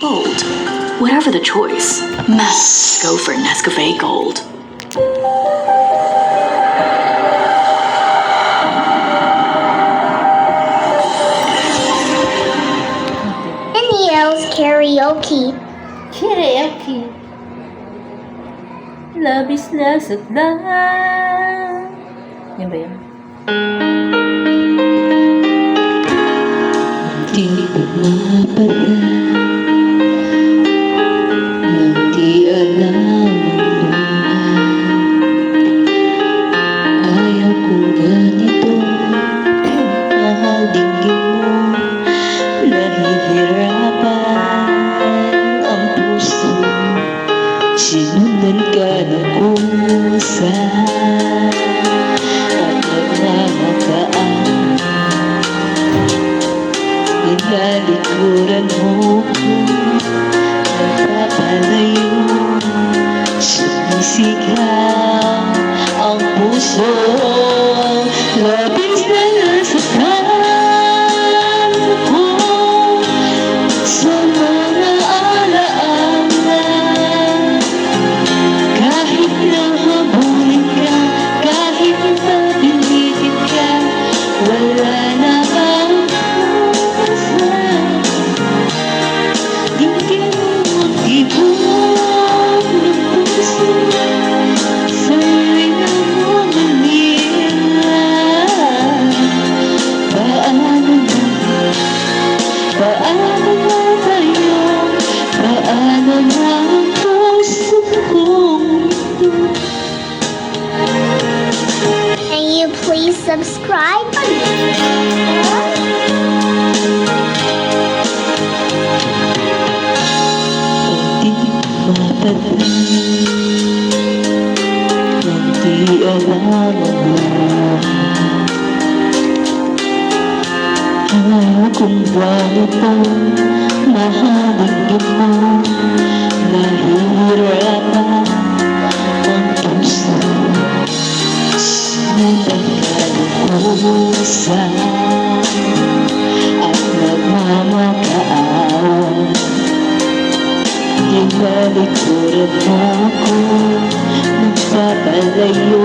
Gold. Whatever the choice, must go for Nescafe Gold. Neo's karaoke. Karaoke. Love is nasa love. Yan ba yun? try At nagmamakaan Pinalikuran mo ko Nagpapalayo Sumisigaw ang puso. Lord Hindi alam mo kung bakit ang mahalin mo Nahihirapan Binalikuran mo ako Nagpapalayo